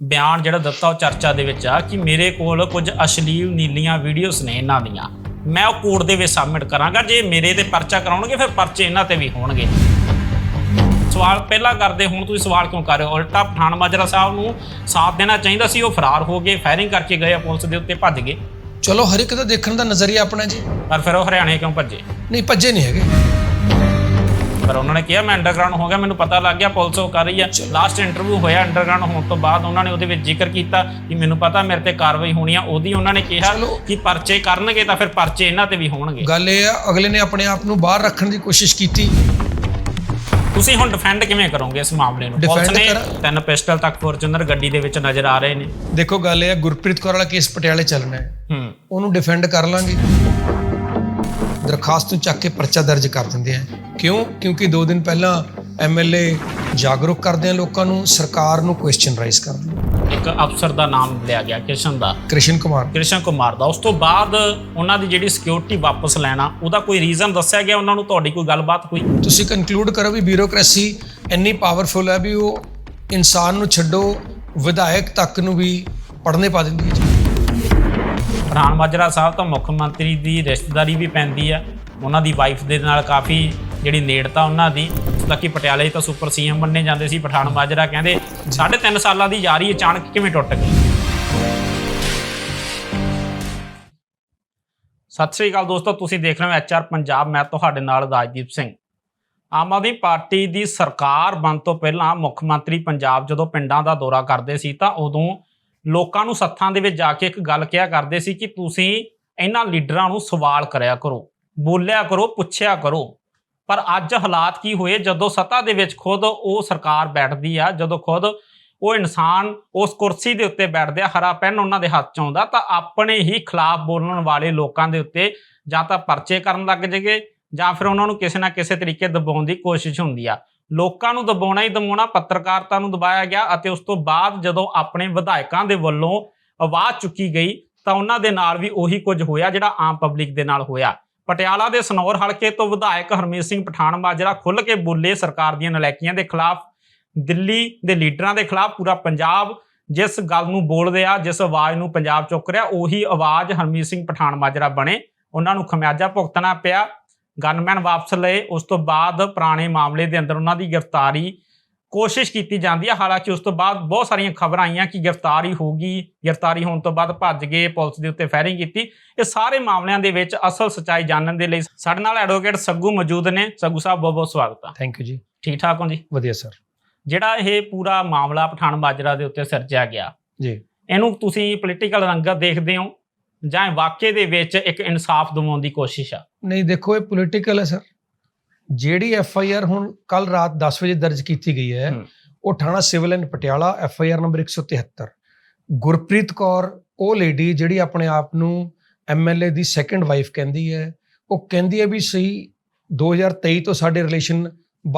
ਬਿਆਨ ਜਿਹੜਾ ਦਿੱਤਾ ਉਹ ਚਰਚਾ ਦੇ ਵਿੱਚ ਆ ਕਿ ਮੇਰੇ ਕੋਲ ਕੁਝ ਅਸ਼ਲੀਲ ਨੀਲੀਆਂ ਵੀਡੀਓਜ਼ ਨੇ ਇਹਨਾਂ ਦੀਆਂ। ਮੈਂ ਉਹ ਕੋਰਟ ਦੇ ਵਿੱਚ ਸਬਮਿਟ ਕਰਾਂਗਾ ਜੇ ਮੇਰੇ ਤੇ ਪਰਚਾ ਕਰਾਉਣਗੇ ਫਿਰ ਪਰਚੇ ਇਹਨਾਂ ਤੇ ਵੀ ਹੋਣਗੇ। ਸਵਾਲ ਪਹਿਲਾਂ ਕਰਦੇ ਹੁਣ ਤੁਸੀਂ ਸਵਾਲ ਕਿਉਂ ਕਰ ਰਹੇ ਹੋ? ਉਲਟਾ ਪਠਾਨ ਮਾਜਰਾ ਸਾਹਿਬ ਨੂੰ ਸਾਥ ਦੇਣਾ ਚਾਹੀਦਾ ਸੀ ਉਹ ਫਰਾਰ ਹੋ ਗਏ ਫਾਇਰਿੰਗ ਕਰਕੇ ਗਏ ਆ, ਪੁਲਿਸ ਦੇ ਉੱਤੇ ਭੱਜ ਗਏ। ਚਲੋ ਹਰ ਇੱਕ ਦਾ ਦੇਖਣ ਦਾ ਨਜ਼ਰੀਆ ਆਪਣਾ ਜੀ। ਪਰ ਫਿਰ ਉਹ ਹਰਿਆਣੇ ਕਿਉਂ ਭੱਜੇ? ਨਹੀਂ ਭੱਜੇ ਨਹੀਂ ਹੈਗੇ। ਪਰ ਉਹਨਾਂ ਨੇ ਕਿਹਾ ਮੈਂ ਅੰਡਰਗਰਾਉਂਡ ਹੋ ਗਿਆ ਮੈਨੂੰ ਪਤਾ ਲੱਗ ਗਿਆ ਪੁਲਿਸ ਉਹ ਕਰ ਰਹੀ ਹੈ ਲਾਸਟ ਇੰਟਰਵਿਊ ਹੋਇਆ ਅੰਡਰਗਰਾਉਂਡ ਹੋਣ ਤੋਂ ਬਾਅਦ ਉਹਨਾਂ ਨੇ ਉਹਦੇ ਵਿੱਚ ਜ਼ਿਕਰ ਕੀਤਾ ਕਿ ਮੈਨੂੰ ਪਤਾ ਮੇਰੇ ਤੇ ਕਾਰਵਾਈ ਹੋਣੀ ਆ। ਉਹਦੀ ਉਹਨਾਂ ਨੇ ਕਿਹਾ। ਕਿ ਪਰਚੇ ਕਰਨਗੇ ਤਾਂ ਫਿਰ ਪਰਚੇ ਇਹਨਾਂ ਤੇ ਵੀ ਹੋਣਗੇ। ਗੱਲ ਇਹ ਆ ਅਗਲੇ ਨੇ ਆਪਣੇ ਆਪ ਨੂੰ ਬਾਹਰ ਰੱਖਣ ਦੀ ਕੋਸ਼ਿਸ਼ ਕੀਤੀ। ਤੁਸੀਂ ਹੁਣ ਡਿਫੈਂਡ ਕਿਵੇਂ ਕਰੋਗੇ ਇਸ ਮਾਮਲੇ ਨੂੰ? ਪੁਲਿਸ ਨੇ ਤਿੰਨ ਪਿਸਟਲ ਤੱਕ ਫੋਰਚੂਨਰ ਗੱਡੀ ਦੇ ਵਿੱਚ ਨਜ਼ਰ ਆ ਰਹੇ ਨੇ। ਦੇਖੋ ਗੱਲ ਇਹ ਆ ਗੁਰਪ੍ਰੀਤ ਕੌਰ ਵਾਲਾ ਕੇਸ ਪਟਿਆਲੇ ਚੱਲਣਾ ਹੈ। ਹੂੰ। ਉਹਨੂੰ ਡਿਫੈਂਡ ਕਰ ਲਾਂਗੇ। ਦਰਖਾਸਤ ਨੂੰ ਚੱਕ ਕੇ ਪਰਚਾ ਦਰਜ ਕਰ ਦਿੰਦੇ ਆ। ਕਿਉਂ? ਕਿਉਂਕਿ 2 ਦਿਨ ਪਹਿਲਾਂ ਐਮਐਲਏ ਜਾਗਰੂਕ ਕਰਦੇ ਆ ਲੋਕਾਂ ਨੂੰ ਸਰਕਾਰ ਨੂੰ ਕੁਐਸਚਨ ਰਾਈਜ਼ ਕਰਦੇ ਇੱਕ ਅਫਸਰ ਦਾ ਨਾਮ ਲਿਆ ਗਿਆ ਕਿਸ਼ਨ ਦਾ। ਕ੍ਰਿਸ਼ਨ ਕੁਮਾਰ। ਕ੍ਰਿਸ਼ਨ ਕੁਮਾਰ ਦਾ। ਉਸ ਤੋਂ ਬਾਅਦ ਉਹਨਾਂ ਦੀ ਜਿਹੜੀ ਸਿਕਿਉਰਿਟੀ ਵਾਪਸ ਲੈਣਾ ਉਹਦਾ ਕੋਈ ਰੀਜ਼ਨ ਦੱਸਿਆ ਗਿਆ ਉਹਨਾਂ ਨੂੰ? ਤੁਹਾਡੀ ਕੋਈ ਗੱਲਬਾਤ ਹੋਈ ਤੁਸੀਂ ਕਨਕਲੂਡ ਕਰੋ ਵੀ ਬਿਊਰੋਕ੍ਰੇਸੀ ਇੰਨੀ ਪਾਵਰਫੁਲ ਹੈ ਵੀ ਉਹ ਇਨਸਾਨ ਨੂੰ ਛੱਡੋ ਵਿਧਾਇਕ ਤੱਕ ਨੂੰ ਵੀ ਪੜਨੇ ਪਾ ਦਿੰਦੀ ਹੈ ਪਠਾਨ ਪ੍ਰਧਾਨ ਮਾਜਰਾ ਸਾਹਿਬ ਤਾਂ ਮੁੱਖ ਮੰਤਰੀ ਦੀ ਰਿਸ਼ਤੇਦਾਰੀ ਵੀ ਪੈਂਦੀ ਆ। ਉਹਨਾਂ ਦੀ ਵਾਈਫ ਦੇ ਨਾਲ ਕਾਫੀ ਜਿਹੜੀ ਨੇੜਤਾ ਉਹਨਾਂ ਦੀ। ਲੱਕੀ ਪਟਿਆਲੇ 'ਚ ਤਾਂ ਸੁਪਰ ਸੀਐਮ ਬੰਨੇ ਜਾਂਦੇ ਸੀ ਪਠਾਨ ਮਾਜਰਾ, ਕਹਿੰਦੇ ਸਾਢੇ ਤਿੰਨ ਸਾਲਾਂ ਦੀ ਯਾਰੀ ਅਚਾਨਕ ਕਿਵੇਂ ਟੁੱਟ ਗਈ? ਸਤਿ ਸ੍ਰੀ ਅਕਾਲ ਦੋਸਤੋ, ਤੁਸੀਂ ਦੇਖ ਰਹੇ ਹੋ ਐਚਆਰ ਪੰਜਾਬ, ਮੈਂ ਤੁਹਾਡੇ ਨਾਲ ਰਾਜਦੀਪ ਸਿੰਘ। ਆਮ ਆਦਮੀ ਪਾਰਟੀ ਦੀ ਸਰਕਾਰ ਬਣ ਤੋਂ ਪਹਿਲਾਂ ਮੁੱਖ ਮੰਤਰੀ ਪੰਜਾਬ ਜਦੋਂ ਪਿੰਡਾਂ ਦਾ ਦੌਰਾ ਕਰਦੇ ਸੀ ਤਾਂ ਉਦੋਂ ਲੋਕਾਂ ਨੂੰ ਸੱਥਾਂ ਦੇ ਵਿੱਚ ਜਾ ਕੇ ਇੱਕ ਗੱਲ ਕਿਹਾ ਕਰਦੇ ਸੀ ਕਿ ਤੁਸੀਂ ਇਹਨਾਂ ਲੀਡਰਾਂ ਨੂੰ ਸਵਾਲ ਕਰਿਆ ਕਰੋ, ਬੋਲਿਆ ਕਰੋ, ਪੁੱਛਿਆ ਕਰੋ। ਪਰ ਅੱਜ ਹਾਲਾਤ ਕੀ ਹੋਏ? ਜਦੋਂ ਸੱਤਾ ਦੇ ਵਿੱਚ ਖੁਦ ਉਹ ਸਰਕਾਰ ਬੈਠਦੀ ਆ, ਜਦੋਂ ਖੁਦ ਉਹ ਇਨਸਾਨ ਉਸ ਕੁਰਸੀ ਦੇ ਉੱਤੇ ਬੈਠਦੇ ਆ, ਹਰਾ ਪੈਨ ਉਹਨਾਂ ਦੇ ਹੱਥ 'ਚ ਆਉਂਦਾ, ਤਾਂ ਆਪਣੇ ਹੀ ਖਿਲਾਫ ਬੋਲਣ ਵਾਲੇ ਲੋਕਾਂ ਦੇ ਉੱਤੇ ਜਾਂ ਤਾਂ ਪਰਚੇ ਕਰਨ ਲੱਗ ਜਗੇ ਜਾਂ ਫਿਰ ਉਹਨਾਂ ਨੂੰ ਕਿਸੇ ਨਾ ਕਿਸੇ ਤਰੀਕੇ ਦਬਾਉਣ ਦੀ ਕੋਸ਼ਿਸ਼ ਹੁੰਦੀ ਆ। ਲੋਕਾਂ ਨੂੰ ਦਬਾਉਣਾ ਹੀ ਦਬਾਉਣਾ, ਪੱਤਰਕਾਰਤਾ ਨੂੰ ਦਬਾਇਆ ਗਿਆ ਅਤੇ ਉਸ ਤੋਂ ਬਾਅਦ ਜਦੋਂ ਆਪਣੇ ਵਿਧਾਇਕਾਂ ਦੇ ਵੱਲੋਂ ਆਵਾਜ਼ ਚੁੱਕੀ ਗਈ ਤਾਂ ਉਹਨਾਂ ਦੇ ਨਾਲ ਵੀ ਉਹੀ ਕੁਝ ਹੋਇਆ ਜਿਹੜਾ ਆਮ ਪਬਲਿਕ ਦੇ ਨਾਲ ਹੋਇਆ। ਪਟਿਆਲਾ ਦੇ ਸਨੌਰ ਹਲਕੇ ਤੋਂ ਵਿਧਾਇਕ ਹਰਮੀਤ ਸਿੰਘ ਪਠਾਨ ਮਾਜਰਾ ਖੁੱਲ੍ਹ ਕੇ ਬੋਲੇ ਸਰਕਾਰ ਦੀਆਂ ਨਲਾਇਕੀਆਂ ਦੇ ਖਿਲਾਫ, ਦਿੱਲੀ ਦੇ ਲੀਡਰਾਂ ਦੇ ਖਿਲਾਫ ਪੂਰਾ ਪੰਜਾਬ ਜਿਸ ਗੱਲ ਨੂੰ ਬੋਲਦੇ ਆ, ਜਿਸ ਆਵਾਜ਼ ਨੂੰ ਪੰਜਾਬ ਚੁੱਕ ਰਿਹਾ, ਉਹੀ ਆਵਾਜ਼ ਹਰਮੀਤ ਸਿੰਘ ਪਠਾਨ ਮਾਜਰਾ ਬਣੇ। ਉਹਨਾਂ ਨੂੰ ਖਮਿਆਜਾ ਭੁਗਤਣਾ ਪਿਆ। ਗਨਮੈਨ ਵਾਪਸ ਲਏ ਉਸ ਤੋਂ ਬਾਅਦ ਪੁਰਾਣੇ ਮਾਮਲੇ ਦੇ ਅੰਦਰ ਉਹਨਾਂ ਦੀ ਗ੍ਰਿਫਤਾਰੀ ਕੋਸ਼ਿਸ਼ ਕੀਤੀ ਜਾਂਦੀ ਹੈ ਹਾਲਾਂਕਿ ਉਸ ਤੋਂ ਬਾਅਦ ਬਹੁਤ ਸਾਰੀਆਂ ਖਬਰਾਂ ਆਈਆਂ ਕਿ ਗ੍ਰਿਫਤਾਰੀ ਹੋਗੀ ਗ੍ਰਿਫਤਾਰੀ ਹੋਣ ਤੋਂ ਬਾਅਦ ਭੱਜ ਗਏ ਪੁਲਿਸ ਦੇ ਉੱਤੇ ਫਾਇਰਿੰਗ ਕੀਤੀ। ਇਹ ਸਾਰੇ ਮਾਮਲਿਆਂ ਦੇ ਵਿੱਚ ਅਸਲ ਸਚਾਈ ਜਾਣਨ ਦੇ ਲਈ ਸਾਡੇ ਨਾਲ ਐਡਵੋਕੇਟ ਸੱਗੂ ਮੌਜੂਦ ਨੇ। ਸੱਗੂ ਸਾਹਿਬ ਬਹੁਤ ਬਹੁਤ ਸਵਾਗਤ ਆ। ਥੈਂਕ ਯੂ ਜੀ। ਠੀਕ ਠਾਕ ਹੋ ਜੀ? ਵਧੀਆ ਸਰ ਜਿਹੜਾ ਇਹ ਪੂਰਾ ਮਾਮਲਾ ਪਠਾਨ ਮਾਜਰਾ ਦੇ ਉੱਤੇ ਸਿਰਜਿਆ ਗਿਆ। ਜੀ। ਇਹਨੂੰ ਤੁਸੀਂ ਪੋਲੀਟੀਕਲ ਰੰਗਤ ਦੇਖਦੇ ਹੋ। ਜਾਂ ਵਾਕਏ ਦੇ ਵਿੱਚ ਇੱਕ ਇਨਸਾਫ ਦਿਵਾਉਣ ਦੀ ਕੋਸ਼ਿਸ਼ ਆ। ਨਹੀਂ ਦੇਖੋ ਇਹ ਪੋਲੀਟੀਕਲ ਹੈ ਸਰ ਜਿਹੜੀ ਐਫ ਆਈ ਆਰ ਹੁਣ ਕੱਲ ਰਾਤ 10 ਵਜੇ ਦਰਜ ਕੀਤੀ ਗਈ ਹੈ। ਉਹ ਥਾਣਾ civil and Patiala F I R number 173 Gurpreet Kaur ਉਹ ਲੇਡੀ ਜਿਹੜੀ ਆਪਣੇ ਆਪ ਨੂੰ ਐਮ ਐਲ ਏ ਦੀ ਸੈਕੰਡ ਵਾਈਫ ਕਹਿੰਦੀ ਹੈ ਉਹ ਕਹਿੰਦੀ ਹੈ ਵੀ ਸਹੀ 2023 ਤੋਂ ਸਾਡੇ ਰਿਲੇਸ਼ਨ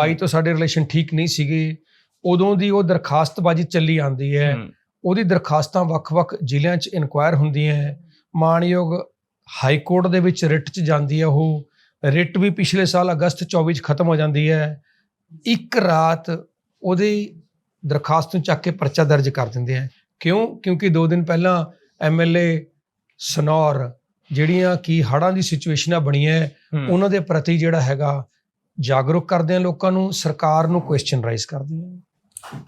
22 ਤੋਂ ਸਾਡੇ ਰਿਲੇਸ਼ਨ ਠੀਕ ਨਹੀਂ ਸੀਗੇ। ਉਦੋਂ ਦੀ ਉਹ ਦਰਖਾਸਤਬਾਜ਼ੀ ਚੱਲੀ ਆਂਦੀ ਹੈ। ਉਹਦੀ ਦਰਖਾਸਤਾਂ ਵੱਖ-ਵੱਖ ਜ਼ਿਲ੍ਹਿਆਂ 'ਚ ਇਨਕੁਆਇਰ ਹੁੰਦੀਆਂ ਹੈ। ਮਾਣਯੋਗ ਹਾਈ ਕੋਰਟ ਦੇ ਵਿੱਚ ਰਿਟ 'ਚ ਜਾਂਦੀ ਹੈ ਉਹ। ਰਿਟ ਵੀ ਪਿਛਲੇ ਸਾਲ ਅਗਸਤ 24 'ਚ ਖਤਮ ਹੋ ਜਾਂਦੀ ਹੈ। ਇੱਕ ਰਾਤ ਉਹਦੀ ਦਰਖਾਸਤ ਨੂੰ ਚੱਕ ਕੇ ਪਰਚਾ ਦਰਜ ਕਰ ਦਿੰਦੇ ਆ ਕਿਉਂ? ਕਿਉਂਕਿ 2 ਦਿਨ ਪਹਿਲਾਂ ਐਮਐਲਏ ਸਨੌਰ ਜਿਹੜੀਆਂ ਕੀ ਹੜ੍ਹਾਂ ਦੀ ਸਿਚੁਏਸ਼ਨਾਂ ਬਣੀਆਂ। ਉਹਨਾਂ ਦੇ ਪ੍ਰਤੀ ਜਿਹੜਾ ਹੈਗਾ ਜਾਗਰੂਕ ਕਰਦੇ ਆ ਲੋਕਾਂ ਨੂੰ ਸਰਕਾਰ ਨੂੰ ਕੁਐਸਚਨ ਰਾਈਜ਼ ਕਰਦੇ ਆ।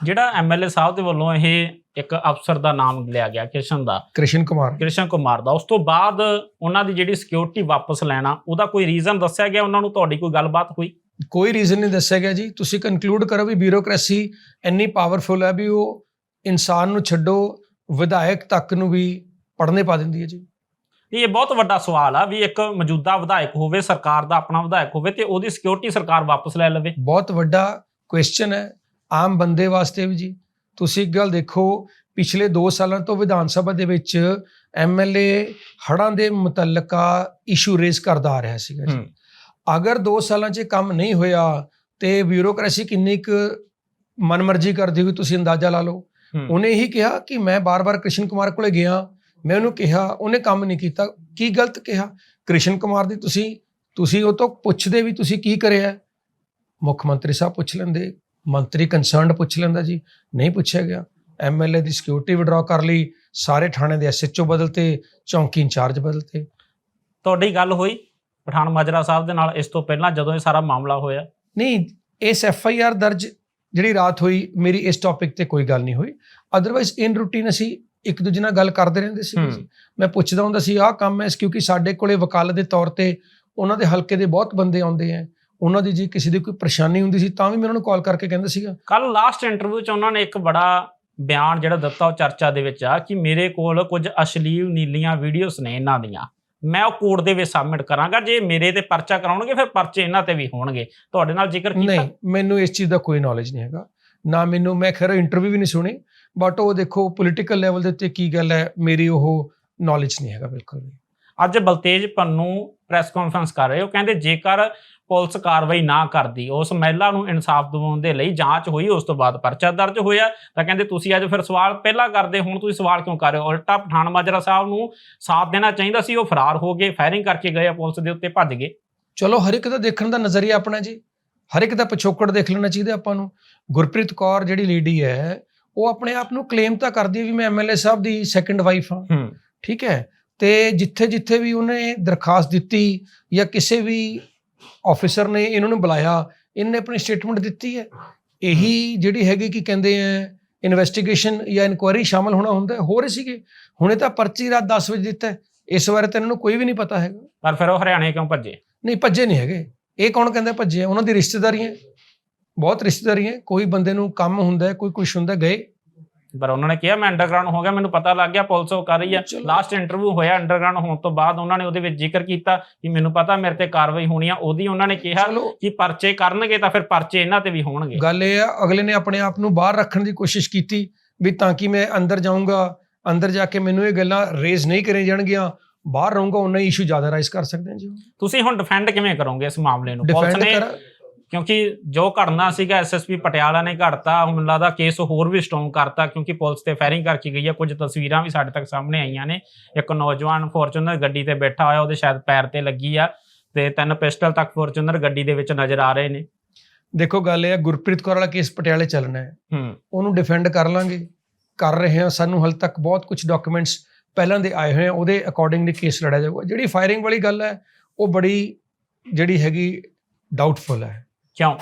ਜਿਹੜਾ ਐਮਐਲਏ ਸਾਹਿਬ ਦੇ ਵੱਲੋਂ ਇਹ ਇੱਕ ਅਫਸਰ ਦਾ ਨਾਮ ਲਿਆ ਗਿਆ ਕਿਸ਼ਨ ਦਾ। ਕ੍ਰਿਸ਼ਨ ਕੁਮਾਰ। ਕ੍ਰਿਸ਼ਨ ਕੁਮਾਰ ਦਾ। ਉਸ ਤੋਂ ਬਾਅਦ ਉਹਨਾਂ ਦੀ ਜਿਹੜੀ ਸਿਕਿਉਰਿਟੀ ਵਾਪਸ ਲੈਣਾ ਉਹਦਾ ਕੋਈ ਰੀਜ਼ਨ ਦੱਸਿਆ ਗਿਆ ਉਹਨਾਂ ਨੂੰ? ਤੁਹਾਡੀ ਕੋਈ ਗੱਲਬਾਤ ਹੋਈ? ਕੋਈ ਰੀਜ਼ਨ ਨਹੀਂ ਦੱਸਿਆ ਗਿਆ ਜੀ। ਤੁਸੀਂ ਕਨਕਲੂਡ ਕਰੋ ਵੀ ਬਿਊਰੋਕ੍ਰੇਸੀ ਇੰਨੀ ਪਾਵਰਫੁਲ ਹੈ ਵੀ ਉਹ ਇਨਸਾਨ ਨੂੰ ਛੱਡੋ ਵਿਧਾਇਕ ਤੱਕ ਨੂੰ ਵੀ ਪੜਨੇ ਪਾ ਦਿੰਦੀ ਹੈ ਜੀ। ਇਹ ਬਹੁਤ ਵੱਡਾ ਸਵਾਲ ਆ ਵੀ ਇੱਕ ਮੌਜੂਦਾ ਵਿਧਾਇਕ ਹੋਵੇ ਸਰਕਾਰ ਦਾ ਆਪਣਾ ਵਿਧਾਇਕ ਹੋਵੇ ਤੇ ਉਹਦੀ ਸਿਕਿਉਰਿਟੀ ਸਰਕਾਰ ਵਾਪਸ ਲੈ ਲਵੇ। ਬਹੁਤ ਵੱਡਾ ਕੁਐਸਚਨ ਹੈ। ਆਮ ਬੰਦੇ ਵਾਸਤੇ ਵੀ ਜੀ। ਤੁਸੀਂ ਇੱਕ ਗੱਲ ਦੇਖੋ ਪਿਛਲੇ 2 ਸਾਲਾਂ ਤੋਂ ਵਿਧਾਨ ਸਭਾ ਦੇ ਵਿੱਚ ਐਮਐਲਏ ਹੜਾਂ ਦੇ ਮੁਤਲਕਾ ਇਸ਼ੂ ਰੇਜ਼ ਕਰਦਾ ਆ ਰਿਹਾ ਸੀਗਾ ਜੀ। ਅਗਰ 2 ਸਾਲਾਂ 'ਚ ਕੰਮ ਨਹੀਂ ਹੋਇਆ ਤੇ ਬਿਊਰੋਕ੍ਰੇਸੀ ਕਿੰਨੀ ਕੁ ਮਨਮਰਜ਼ੀ ਕਰਦੀ ਹੋਈ ਤੁਸੀਂ ਅੰਦਾਜ਼ਾ ਲਾ ਲਓ। ਉਹਨੇ ਇਹੀ ਕਿਹਾ ਕਿ ਮੈਂ ਬਾਰ-ਬਾਰ ਕ੍ਰਿਸ਼ਨ ਕੁਮਾਰ ਕੋਲੇ ਗਿਆ ਮੈਂ ਉਹਨੂੰ ਕਿਹਾ ਉਹਨੇ ਕੰਮ ਨਹੀਂ ਕੀਤਾ। ਕੀ ਗਲਤ ਕਿਹਾ? ਕ੍ਰਿਸ਼ਨ ਕੁਮਾਰ ਦੀ ਤੁਸੀਂ ਤੁਸੀਂ ਉਹ ਤੋਂ ਪੁੱਛਦੇ ਵੀ ਤੁਸੀਂ ਕੀ ਕਰਿਆ? ਹੈ? ਮੁੱਖ ਮੰਤਰੀ ਸਾਹਿਬ ਪੁੱਛ ਲੈਂਦੇ ਮੰਤਰੀ ਕੰਸਰਨਡ ਪੁੱਛ ਲੈਂਦਾ ਜੀ ਨਹੀਂ ਪੁੱਛਿਆ ਗਿਆ। ਐਮਐਲਏ ਦੀ ਸਿਕਿਉਰਿਟੀ ਵਿਡਰਾ ਕਰ ਲਈ ਸਾਰੇ ਥਾਣੇ ਦੇ ਐਸਐਚਓ ਬਦਲਤੇ ਚੌਂਕੀ ਇੰਚਾਰਜ ਬਦਲਤੇ। ਤੁਹਾਡੀ ਗੱਲ ਹੋਈ ਪਠਾਨ ਮਾਜਰਾ ਸਾਹਿਬ ਦੇ ਨਾਲ ਇਸ ਤੋਂ ਪਹਿਲਾਂ ਜਦੋਂ ਇਹ ਸਾਰਾ ਮਾਮਲਾ ਹੋਇਆ? ਨਹੀਂ ਇਸ ਐਫ ਆਈ ਆਰ ਦਰਜ ਜਿਹੜੀ ਰਾਤ ਹੋਈ ਮੇਰੀ ਇਸ ਟੌਪਿਕ ਤੇ ਕੋਈ ਗੱਲ ਨਹੀਂ ਹੋਈ। ਅਦਰਵਾਈਜ਼ ਇਨ ਰੂਟੀਨ ਅਸੀਂ ਇੱਕ ਦੂਜੇ ਨਾਲ ਗੱਲ ਕਰਦੇ ਰਹਿੰਦੇ ਸੀ ਮੈਂ ਪੁੱਛਦਾ ਹੁੰਦਾ ਸੀ ਆਹ ਕੰਮ ਹੈ ਕਿਉਂਕਿ ਸਾਡੇ ਕੋਲੇ ਵਕਾਲਤ ਦੇ ਤੌਰ ਤੇ ਉਹਨਾਂ ਦੇ ਹਲਕੇ ਦੇ ਬਹੁਤ ਬੰਦੇ ਆਉਂਦੇ ਆ ਉਹਨਾਂ ਦੀ ਜੀ ਕਿਸੇ ਦੀ ਕੋਈ ਪਰੇਸ਼ਾਨੀ ਹੁੰਦੀ ਸੀ ਤਾਂ ਵੀ ਮੈਂ ਉਹਨਾਂ ਨੂੰ ਕਾਲ ਕਰਕੇ ਕਹਿੰਦਾ ਸੀਗਾ। ਕੱਲ ਲਾਸਟ ਇੰਟਰਵਿਊ 'ਚ ਉਹਨਾਂ ਨੇ ਇੱਕ ਬੜਾ ਬਿਆਨ ਜਿਹੜਾ ਦਿੱਤਾ ਉਹ ਚਰਚਾ ਦੇ ਵਿੱਚ ਆ ਕਿ ਮੇਰੇ ਕੋਲ ਕੁਝ ਅਸ਼ਲੀਲ ਨੀਲੀਆਂ ਵੀਡੀਓਜ਼ ਨੇ ਇਹਨਾਂ ਦੀਆਂ। ਮੈਂ ਉਹ ਕੋਰਟ ਦੇ ਵਿੱਚ ਸਬਮਿਟ ਕਰਾਂਗਾ ਜੇ ਮੇਰੇ ਤੇ ਪਰਚਾ ਕਰਾਉਣਗੇ ਫਿਰ ਪਰਚੇ ਇਹਨਾਂ ਤੇ ਵੀ ਹੋਣਗੇ। ਤੁਹਾਡੇ ਨਾਲ ਜ਼ਿਕਰ ਕੀਤਾ? ਨਹੀਂ ਮੈਨੂੰ ਇਸ ਚੀਜ਼ ਦਾ ਕੋਈ ਨੌਲੇਜ ਨਹੀਂ ਹੈਗਾ। ਨਾ ਮੈਨੂੰ ਮੈਂ ਖੈਰ ਇੰਟਰਵਿਊ ਵੀ ਨਹੀਂ ਸੁਣੀ ਬਟ ਉਹ ਦੇਖੋ ਪੋਲੀਟੀਕਲ ਲੈਵਲ ਦੇ ਉੱਤੇ ਕੀ ਗੱਲ ਹੈ ਮੇਰੀ ਉਹ ਨੌਲੇਜ ਨਹੀਂ ਹੈਗਾ ਬਿਲਕੁਲ ਵੀ। ਅੱਜ ਬਲਤੇਜ ਪੰਨੂ ਪ੍ਰੈਸ ਕਾਨਫਰੰਸ ਕਰ ਰਹੇ ਹੋ ਕਹਿੰਦੇ ਜੇਕਰ ਪੁਲਿਸ ਕਾਰਵਾਈ ਨਾ ਕਰਦੀ ਉਸ ਮਹਿਲਾ ਨੂੰ ਇਨਸਾਫ ਦਿਵਾਉਣ ਦੇ ਲਈ ਜਾਂਚ ਹੋਈ ਉਸ ਤੋਂ ਬਾਅਦ ਪਰਚਾ ਦਰਜ ਹੋਇਆ ਤਾਂ ਕਹਿੰਦੇ ਤੁਸੀਂ ਅੱਜ ਫਿਰ ਸਵਾਲ ਪਹਿਲਾਂ ਕਰਦੇ ਹੁਣ ਤੁਸੀਂ ਸਵਾਲ ਕਿਉਂ ਕਰ ਰਹੇ ਹੋ? ਉਲਟਾ ਪਠਾਨ ਮਾਜਰਾ ਸਾਹਿਬ ਨੂੰ ਸਾਥ ਦੇਣਾ ਚਾਹੀਦਾ ਸੀ ਉਹ ਫਰਾਰ ਹੋ ਗਏ ਫਾਇਰਿੰਗ ਕਰਕੇ ਗਏ ਆ ਪੁਲਿਸ ਦੇ ਉੱਤੇ ਭੱਜ ਗਏ। ਚਲੋ ਹਰ ਇੱਕ ਦਾ ਦੇਖਣ ਦਾ ਨਜ਼ਰੀਆ ਆਪਣਾ ਜੀ। ਹਰ ਇੱਕ ਦਾ ਪਿਛੋਕੜ ਦੇਖ ਲੈਣਾ ਚਾਹੀਦਾ ਆਪਾਂ ਨੂੰ। ਗੁਰਪ੍ਰੀਤ ਕੌਰ ਜਿਹੜੀ ਲੇਡੀ ਹੈ ਉਹ ਆਪਣੇ ਆਪ ਨੂੰ ਕਲੇਮ ਤਾਂ ਕਰਦੀ ਹੈ ਵੀ ਮੈਂ ਐਮਐਲਏ ਸਾਹਿਬ ਦੀ ਸੈਕੰਡ ਵਾਈਫ ਹੂੰ। ਠੀਕ ਹੈ? ਤੇ ਜਿੱਥੇ ਜਿੱਥੇ ਵੀ ਉਹਨੇ ਦਰਖਾਸਤ ਦਿੱਤੀ ਜਾਂ ਕਿਸੇ ਵੀ ਆਫੀਸਰ ਨੇ ਇਹਨਾਂ ਨੂੰ ਬੁਲਾਇਆ ਇਹਨੇ ਆਪਣੀ ਸਟੇਟਮੈਂਟ ਦਿੱਤੀ ਹੈ। ਇਹੀ ਜਿਹੜੀ ਹੈਗੀ ਕੀ ਕਹਿੰਦੇ ਆ ਇਨਵੈਸਟੀਗੇਸ਼ਨ ਜਾਂ ਇਨਕੁਆਇਰੀ ਸ਼ਾਮਲ ਹੋਣਾ ਹੁੰਦਾ ਹੈ। ਹੋ ਰਹੇ ਸੀਗੇ? ਹੁਣੇ ਤਾਂ ਪਰਚੀ ਰਾਤ 10 ਵਜੇ ਦਿੱਤਾ। ਇਸ ਬਾਰੇ ਤਾਂ ਇਹਨਾਂ ਨੂੰ ਕੋਈ ਵੀ ਨਹੀਂ ਪਤਾ ਹੈਗਾ। ਪਰ ਫਿਰ ਉਹ ਹਰਿਆਣੇ ਕਿਉਂ ਭੱਜੇ? ਨਹੀਂ ਭੱਜੇ ਨਹੀਂ ਹੈਗੇ। ਇਹ ਕੌਣ ਕਹਿੰਦਾ ਭੱਜੇ? ਉਹਨਾਂ ਦੀ ਰਿਸ਼ਤੇਦਾਰੀਆਂ। ਬਹੁਤ ਰਿਸ਼ਤੇਦਾਰੀਆਂ। ਕੋਈ ਬੰਦੇ ਨੂੰ ਕੰਮ ਹੁੰਦਾ ਕੋਈ ਕੁਛ ਹੁੰਦਾ ਗਏ। ਪਰ ਉਹਨਾਂ ਨੇ ਕਿਹਾ ਮੈਂ ਅੰਡਰਗਰਾਉਂਡ ਹੋ ਗਿਆ ਮੈਨੂੰ ਪਤਾ ਲੱਗ ਗਿਆ ਪੁਲਿਸ ਉਹ ਕਰ ਰਹੀ ਆ। ਲਾਸਟ ਇੰਟਰਵਿਊ ਹੋਇਆ ਅੰਡਰਗਰਾਉਂਡ ਹੋਣ ਤੋਂ ਬਾਅਦ ਉਹਨਾਂ ਨੇ ਉਹਦੇ ਵਿੱਚ ਜ਼ਿਕਰ ਕੀਤਾ ਕਿ ਮੈਨੂੰ ਪਤਾ ਮੇਰੇ ਤੇ ਕਾਰਵਾਈ ਹੋਣੀ ਆ। ਉਹਦੀ ਉਹਨਾਂ ਨੇ ਕਿਹਾ ਕਿ ਪਰਚੇ ਕਰਨਗੇ ਤਾਂ ਫਿਰ ਪਰਚੇ ਇਹਨਾਂ ਤੇ ਵੀ ਹੋਣਗੇ। ਗੱਲ ਇਹ ਆ ਅਗਲੇ ਨੇ ਆਪਣੇ ਆਪ ਨੂੰ ਬਾਹਰ ਰੱਖਣ ਦੀ ਕੋਸ਼ਿਸ਼ ਕੀਤੀ ਵੀ ਤਾਂ ਕਿ ਮੈਂ ਅੰਦਰ ਜਾਊਂਗਾ ਅੰਦਰ ਜਾ ਕੇ ਮੈਨੂੰ ਇਹ ਗੱਲਾਂ ਰੇਜ਼ ਨਹੀਂ ਕਰੇ ਜਾਣਗੀਆਂ ਬਾਹਰ ਰਹੂੰਗਾ ਉਹਨਾਂ ਇਸ਼ੂ ਜ਼ਿਆਦਾ ਰਾਈਜ਼ ਕਰ ਸਕਦੇ ਹਾਂ ਜੀ। ਤੁਸੀਂ ਹੁਣ ਡਿਫੈਂਡ ਕਿਵੇਂ ਕਰੋਗੇ ਇਸ ਮਾਮਲੇ ਨੂੰ? ਪੁਲਿਸ ਨੇ ਕਿਉਂਕਿ ਜੋ ਘਟਨਾ ਸੀਗਾ ਐਸਐਸਪੀ ਪਟਿਆਲਾ ਨੇ ਘੜਤਾ ਹੁਣ ਲੱਗਦਾ ਕੇਸ ਹੋਰ ਵੀ ਸਟਰੋਂਗ ਕਰਤਾ ਕਿਉਂਕਿ ਪੁਲਿਸ ਤੇ ਫਾਇਰਿੰਗ ਕਰਕੇ ਗਈ ਹੈ ਕੁਝ ਤਸਵੀਰਾਂ ਵੀ ਸਾਡੇ ਤੱਕ ਸਾਹਮਣੇ ਆਈਆਂ ਨੇ। ਇੱਕ ਨੌਜਵਾਨ ਫੋਰਚੂਨਰ ਗੱਡੀ ਤੇ ਬੈਠਾ ਹੋਇਆ ਉਹਦੇ ਸ਼ਾਇਦ ਪੈਰ ਤੇ ਲੱਗੀ ਆ ਤੇ ਤਿੰਨ ਪਿਸਟਲ ਤੱਕ ਫੋਰਚੂਨਰ ਗੱਡੀ ਦੇ ਵਿੱਚ ਨਜ਼ਰ ਆ ਰਹੇ ਨੇ। ਦੇਖੋ ਗੱਲ ਇਹ ਆ ਗੁਰਪ੍ਰੀਤ ਕੌਰ ਵਾਲਾ ਕੇਸ ਪਟਿਆਲੇ ਚੱਲਣਾ ਹੈ। ਹੂੰ। ਉਹਨੂੰ ਡਿਫੈਂਡ ਕਰ ਲਾਂਗੇ। ਕਰ ਰਹੇ ਹਾਂ ਸਾਨੂੰ ਹਾਲ ਤੱਕ ਬਹੁਤ ਕੁਝ ਡਾਕੂਮੈਂਟਸ ਪਹਿਲਾਂ ਦੇ ਆਏ ਹੋਏ ਆ ਉਹਦੇ ਅਕੋਰਡਿੰਗਲੀ ਕੇਸ ਲੜਿਆ ਜਾਊਗਾ। ਜਿਹੜੀ ਫਾਇਰਿੰਗ ਵਾਲੀ ਗੱਲ ਹੈ ਉਹ ਬੜੀ ਜਿਹੜੀ ਹੈਗੀ ਡਾਊਟਫੁਲ ਹੈ। ਕਿਉਂ?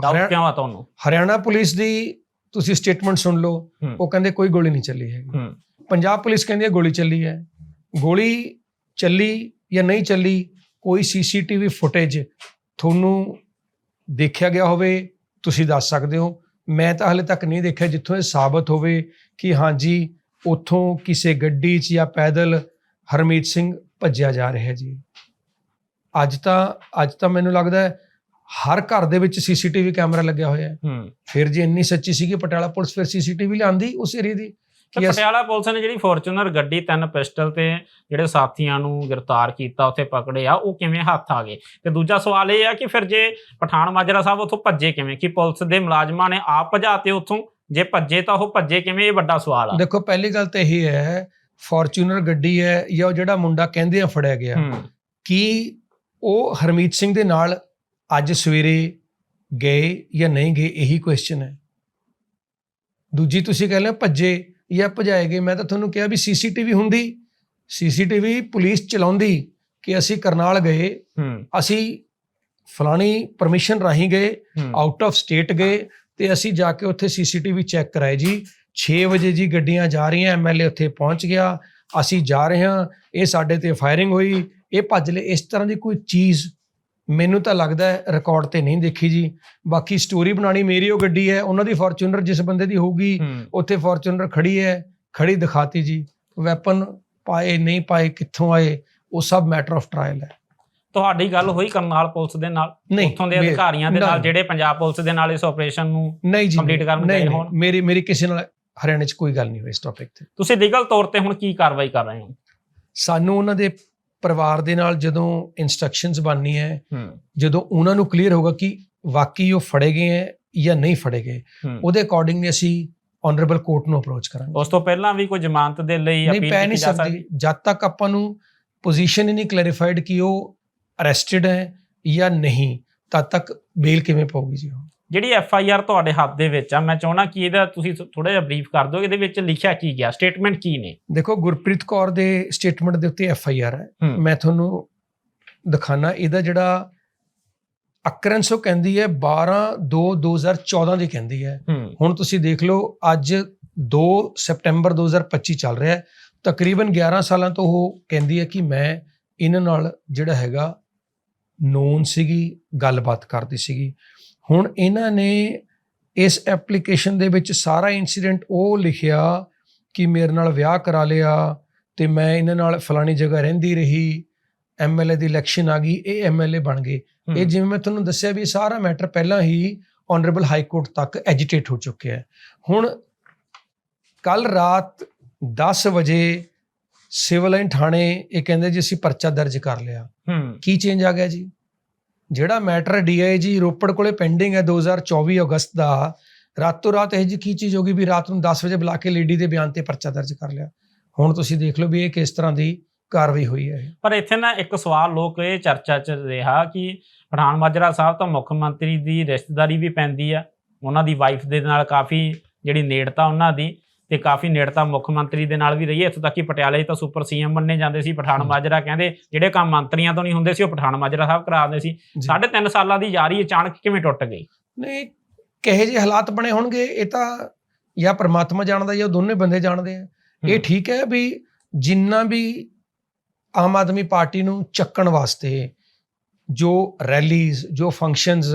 ਡਾਊਟ ਕਿਉਂ ਆ ਤੁਹਾਨੂੰ? ਹਰਿਆਣਾ ਪੁਲਿਸ ਦੀ ਤੁਸੀਂ ਸਟੇਟਮੈਂਟ ਸੁਣ ਲਓ। ਉਹ ਕਹਿੰਦੇ ਕੋਈ ਗੋਲੀ ਨਹੀਂ ਚੱਲੀ ਹੈਗੀ। ਹੂੰ। ਪੰਜਾਬ ਪੁਲਿਸ ਕਹਿੰਦੀ ਹੈ ਗੋਲੀ ਚੱਲੀ ਹੈ। ਗੋਲੀ ਚੱਲੀ ਜਾਂ ਨਹੀਂ ਚੱਲੀ ਕੋਈ ਸੀਸੀਟੀਵੀ ਫੁਟੇਜ ਤੁਹਾਨੂੰ ਦੇਖਿਆ ਗਿਆ ਹੋਵੇ ਤੁਸੀਂ ਦੱਸ ਸਕਦੇ ਹੋ। ਮੈਂ ਤਾਂ ਹਲੇ ਤੱਕ ਨਹੀਂ ਦੇਖਿਆ ਜਿੱਥੋਂ ਇਹ ਸਾਬਤ ਹੋਵੇ ਕਿ ਹਾਂਜੀ ਉੱਥੋਂ ਕਿਸੇ ਗੱਡੀ 'ਚ ਜਾਂ ਪੈਦਲ ਹਰਮੀਤ ਸਿੰਘ ਭੱਜਿਆ ਜਾ ਰਿਹਾ ਜੀ। ਅੱਜ ਤਾਂ ਅੱਜ ਤਾਂ ਮੈਨੂੰ ਲੱਗਦਾ ਹੈ ਹਰ ਘਰ ਦੇ ਵਿੱਚ ਸੀਸੀਟੀਵੀ ਕੈਮਰਾ ਲੱਗਿਆ ਹੋਇਆ ਹੈ। ਫਿਰ ਜੇ ਇੰਨੀ ਸੱਚੀ ਸੀਗੀ ਪਟਿਆਲਾ ਪੁਲਿਸ ਫਿਰ ਸੀਸੀਟੀਵੀ ਲਿਆਂਦੀ ਉਸ ਏਰੀਆ ਦੀ ਤੇ ਪਟਿਆਲਾ ਪੁਲਿਸ ਨੇ ਜਿਹੜੀ ਫੋਰਚੂਨਰ ਗੱਡੀ ਤਿੰਨ ਪਿਸਟਲ ਤੇ ਜਿਹੜੇ ਸਾਥੀਆਂ ਨੂੰ ਗ੍ਰਿਫਤਾਰ ਕੀਤਾ ਉੱਥੇ ਪਕੜੇ ਆ ਉਹ ਕਿਵੇਂ ਹੱਥ ਆ ਗਏ? ਤੇ ਦੂਜਾ ਸਵਾਲ ਇਹ ਆ ਕਿ ਫਿਰ ਜੇ ਪਠਾਨ ਮਾਜਰਾ ਸਾਹਿਬ ਉੱਥੋਂ ਭੱਜੇ ਕਿਵੇਂ? ਕਿ ਪੁਲਿਸ ਦੇ ਮੁਲਾਜ਼ਮਾਂ ਨੇ ਆਪ ਭਜਾਤੇ ਉੱਥੋਂ? ਜੇ ਭੱਜੇ ਤਾਂ ਉਹ ਭੱਜੇ ਕਿਵੇਂ? ਇਹ ਵੱਡਾ ਸਵਾਲ ਆ। ਦੇਖੋ ਪਹਿਲੀ ਗੱਲ ਤਾਂ ਇਹ ਹੈ ਫੋਰਚੂਨਰ ਗੱਡੀ ਹੈ ਜਾਂ ਉਹ ਜਿਹੜਾ ਮੁੰਡਾ ਕਹਿੰਦੇ ਆ ਫੜਿਆ ਗਿਆ ਕੀ ਉਹ ਹਰਮੀਤ ਸਿੰਘ ਦੇ ਨਾਲ ਅੱਜ ਸਵੇਰੇ ਗਏ ਜਾਂ ਨਹੀਂ ਗਏ ਇਹੀ ਕੁਐਸਚਨ ਹੈ। ਦੂਜੀ ਤੁਸੀਂ ਕਹਿੰਦੇ ਭੱਜੇ ਜਾਂ ਭਜਾਏ ਗਏ ਮੈਂ ਤਾਂ ਤੁਹਾਨੂੰ ਕਿਹਾ ਵੀ ਸੀਸੀਟੀਵੀ ਹੁੰਦੀ ਸੀਸੀਟੀਵੀ ਪੁਲਿਸ ਚਲਾਉਂਦੀ ਕਿ ਅਸੀਂ ਕਰਨਾਲ ਗਏ ਅਸੀਂ ਫਲਾਣੀ ਪਰਮਿਸ਼ਨ ਰਾਹੀਂ ਗਏ ਆਊਟ ਆਫ ਸਟੇਟ ਗਏ ਤੇ ਅਸੀਂ ਜਾ ਕੇ ਉੱਥੇ ਸੀਸੀਟੀਵੀ ਚੈੱਕ ਕਰਾਏ ਜੀ। 6 ਵਜੇ ਜੀ ਗੱਡੀਆਂ ਜਾ ਰਹੀਆਂ ਐਮਐਲਏ ਉੱਥੇ ਪਹੁੰਚ ਗਿਆ ਅਸੀਂ ਜਾ ਰਹੇ ਹਾਂ ਇਹ ਸਾਡੇ ਤੇ ਫਾਇਰਿੰਗ ਹੋਈ ਇਹ ਭੱਜ ਲਏ। ਇਸ ਤਰ੍ਹਾਂ ਦੀ ਕੋਈ ਚੀਜ਼ ਮੈਨੂੰ ਤਾਂ ਲੱਗਦਾ ਹੈ ਰਿਕਾਰਡ ਤੇ ਨਹੀਂ ਦੇਖੀ ਜੀ। ਬਾਕੀ ਸਟੋਰੀ ਬਣਾਣੀ ਮੇਰੀ ਉਹ ਗੱਡੀ ਹੈ ਉਹਨਾਂ ਦੀ ਫੋਰਚੂਨਰ ਜਿਸ ਬੰਦੇ ਦੀ ਹੋਊਗੀ ਉੱਥੇ ਫੋਰਚੂਨਰ ਖੜੀ ਹੈ ਖੜੀ ਦਿਖਾਤੀ ਜੀ। ਵੈਪਨ ਪਾਏ ਨਹੀਂ ਪਾਏ ਕਿੱਥੋਂ ਆਏ ਉਹ ਸਭ ਮੈਟਰ ਆਫ ਟ੍ਰਾਇਲ ਹੈ। ਤੁਹਾਡੀ ਗੱਲ ਹੋਈ ਕਰਨਾਲ ਪੁਲਿਸ ਦੇ ਨਾਲ? ਉੱਥੋਂ ਦੇ ਅਧਿਕਾਰੀਆਂ ਦੇ ਨਾਲ ਜਿਹੜੇ ਪੰਜਾਬ ਪੁਲਿਸ ਦੇ ਨਾਲ ਇਸ ਆਪਰੇਸ਼ਨ ਨੂੰ complete ਕਰਨ ਨਹੀਂ, ਹੋਣ। ਮੇਰੀ ਮੇਰੀ ਕਿਸੇ ਨਾਲ ਹਰਿਆਣੇ 'ਚ ਕੋਈ ਗੱਲ ਨਹੀਂ ਹੋਈ ਇਸ ਟੌਪਿਕ ਤੇ। ਤੁਸੀਂ ਲੀਗਲ ਤੌਰ ਤੇ ਹੁਣ ਕੀ ਕਾਰਵਾਈ ਕਰ ਰਹੇ ਹੋ? ਸਾਨੂੰ ਉਹਨਾਂ ਦੇ ਪਰਿਵਾਰ ਦੇ ਨਾਲ ਜਦੋਂ ਇਨਸਟਰਕਸ਼ਨਸ ਬਣਨੀ ਹੈ ਜਦੋਂ ਉਹਨਾਂ ਨੂੰ ਕਲੀਅਰ ਹੋਗਾ ਕਿ ਵਾਕਈ ਉਹ ਫੜੇ ਗਏ ਹੈ ਜਾਂ ਨਹੀਂ ਫੜੇ ਗਏ ਉਹਦੇ ਅਕੋਰਡਿੰਗਲੀ ਅਸੀਂ ਆਨਰੇਬਲ ਕੋਰਟ ਨੂੰ ਅਪਰੋਚ ਕਰਾਂਗੇ। ਉਸ ਤੋਂ ਪਹਿਲਾਂ ਵੀ ਕੋਈ ਜ਼ਮਾਨਤ ਦੇ ਲਈ ਅਪੀਲ ਕੀਤੀ ਜਾ ਸਕਦੀ। ਸਕਦੀ? ਜਦ ਤੱਕ ਆਪਾਂ ਨੂੰ ਪੋਜੀਸ਼ਨ ਹੀ ਨਹੀਂ ਕਲੈਰੀਫਾਈਡ ਕਿ ਉਹ ਅਰੈਸਟਡ ਹੈ ਜਾਂ ਨਹੀਂ ਤਦ ਤੱਕ ਬੇਲ ਕਿਵੇਂ ਪਾਉਗੀ ਜੀ ਉਹ? ਜਿਹੜੀ ਐਫ ਆਈ ਆਰ ਤੁਹਾਡੇ ਹੱਥ ਦੇ ਵਿੱਚ ਆ ਮੈਂ ਚਾਹਣਾ ਕਿ ਇਹਦਾ ਤੁਸੀਂ ਥੋੜਾ ਜਿਹਾ ਬਰੀਫ ਕਰ ਦਿਓ ਇਹਦੇ ਵਿੱਚ ਲਿਖਿਆ ਕੀ ਗਿਆ ਸਟੇਟਮੈਂਟ ਕੀ ਨੇ? ਦੇਖੋ ਗੁਰਪ੍ਰੀਤ ਕੌਰ ਦੇ ਸਟੇਟਮੈਂਟ ਦੇ ਉੱਤੇ ਐਫ ਆਈ ਆਰ ਹੈ। ਮੈਂ ਤੁਹਾਨੂੰ ਦਿਖਾਣਾ ਇਹਦਾ ਜਿਹੜਾ ਅਕਰੈਂਸ ਉਹ ਕਹਿੰਦੀ ਹੈ 12 2 2014 ਦੀ ਕਹਿੰਦੀ ਹੂੰ। ਹੁਣ ਤੁਸੀਂ ਦੇਖ ਲਓ ਅੱਜ 2 ਸਪਟੈਂਬਰ 2025 ਚੱਲ ਰਿਹਾ ਹੈ। ਤਕਰੀਬਨ 11 ਸਾਲਾਂ ਤੋਂ ਉਹ ਕਹਿੰਦੀ ਹੈ ਕਿ ਮੈਂ ਇਹਨਾਂ ਨਾਲ ਜਿਹੜਾ ਹੈਗਾ ਨੋਨ ਸੀਗੀ ਗੱਲਬਾਤ ਕਰਦੀ ਸੀਗੀ। ਹੁਣ ਇਹਨਾਂ ਨੇ ਇਸ ਐਪਲੀਕੇਸ਼ਨ ਦੇ ਵਿੱਚ ਸਾਰਾ ਇਨਸੀਡੈਂਟ ਉਹ ਲਿਖਿਆ ਕਿ ਮੇਰੇ ਨਾਲ ਵਿਆਹ ਕਰਾ ਲਿਆ ਤੇ ਮੈਂ ਇਹਨਾਂ ਨਾਲ ਫਲਾਣੀ ਜਗ੍ਹਾ ਰਹਿੰਦੀ ਰਹੀ ਐਮਐਲਏ ਦੀ ਇਲੈਕਸ਼ਨ ਆ ਗਈ ਇਹ ਐਮਐਲਏ ਬਣ ਗਏ। ਇਹ ਜਿਵੇਂ ਮੈਂ ਤੁਹਾਨੂੰ ਦੱਸਿਆ ਵੀ ਸਾਰਾ ਮੈਟਰ ਪਹਿਲਾਂ ਹੀ ਆਨਰੇਬਲ ਹਾਈ ਕੋਰਟ ਤੱਕ ਐਜੀਟੇਟ ਹੋ ਚੁੱਕਿਆ ਹੈ। ਹੁਣ ਕੱਲ ਰਾਤ 10 ਵਜੇ ਸਿਵਲ ਲਾਈਨ ਥਾਣੇ ਇਹ ਕਹਿੰਦੇ ਜੀ ਅਸੀਂ ਪਰਚਾ ਦਰਜ ਕਰ ਲਿਆ। ਕੀ ਚੇਂਜ ਆ ਗਿਆ ਜੀ? ਜਿਹੜਾ ਮੈਟਰ ਡੀਆਈਜੀ ਰੋਪੜ ਕੋਲੇ ਪੈਂਡਿੰਗ ਹੈ 2024 ਅਗਸਤ ਦਾ, ਰਾਤੋਂ ਰਾਤ ਇਹ ਜੀ ਕੀ ਚੀਜ਼ ਹੋ ਗਈ ਵੀ ਰਾਤ ਨੂੰ 10 ਵਜੇ ਬੁਲਾ ਕੇ ਲੇਡੀ ਦੇ ਬਿਆਨ ਤੇ ਪਰਚਾ ਦਰਜ ਕਰ ਲਿਆ। ਹੁਣ ਤੁਸੀਂ ਦੇਖ ਲਓ ਵੀ ਇਹ ਕਿਸ ਤਰ੍ਹਾਂ ਦੀ ਕਾਰਵਾਈ ਹੋਈ ਹੈ ਪਰ ਇੱਥੇ ਨਾ ਇੱਕ ਸਵਾਲ ਲੋਕ ਇਹ ਚਰਚਾ ਚ ਰਿਹਾ ਕਿ ਪਠਾਨ ਮਾਜਰਾ ਸਾਹਿਬ ਤਾਂ ਮੁੱਖ ਮੰਤਰੀ ਦੀ ਰਿਸ਼ਤੇਦਾਰੀ ਵੀ ਪੈਂਦੀ ਆ, ਉਹਨਾਂ ਦੀ ਵਾਈਫ ਦੇ ਨਾਲ ਕਾਫੀ ਜਿਹੜੀ ਨੇੜਤਾ ਉਹਨਾਂ ਦੀ ਤੇ ਕਾਫੀ ਨੇੜਤਾ ਮੁੱਖ ਮੰਤਰੀ ਦੇ ਨਾਲ ਵੀ ਰਹੀ ਹੈ ਇੱਥੋਂ ਤੱਕ ਕਿ ਪਟਿਆਲੇ 'ਚ ਤਾਂ ਸੁਪਰ ਸੀਐਮ ਮੰਨੇ ਜਾਂਦੇ ਸੀ ਪਠਾਨ। ਮਾਜਰਾ ਕਹਿੰਦੇ ਜਿਹੜੇ ਕੰਮ ਮੰਤਰੀਆਂ ਤੋਂ ਨਹੀਂ ਹੁੰਦੇ ਸੀ ਉਹ ਪਠਾਨ ਮਾਜਰਾ ਸਾਹਿਬ ਕਰਾਉਂਦੇ ਸੀ ਜੀ। ਸਾਢੇ ਤਿੰਨ ਸਾਲਾਂ ਦੀ ਯਾਰੀ ਅਚਾਨਕ ਕਿਵੇਂ ਟੁੱਟ ਗਈ ਨਹੀਂ ਕਿਹੇ ਜਿਹੇ ਹਾਲਾਤ ਬਣੇ ਹੋਣਗੇ ਇਹ ਤਾਂ ਜਾਂ ਪ੍ਰਮਾਤਮਾ ਜਾਣਦਾ ਜਾਂ ਦੋਨੇ ਬੰਦੇ ਜਾਣਦੇ ਆ ਇਹ। ਠੀਕ ਹੈ ਵੀ ਜਿੰਨਾ ਵੀ ਆਮ ਆਦਮੀ ਪਾਰਟੀ ਨੂੰ ਚੱਕਣ ਵਾਸਤੇ ਜੋ ਰੈਲੀਜ਼ ਜੋ ਫੰਕਸ਼ਨਸ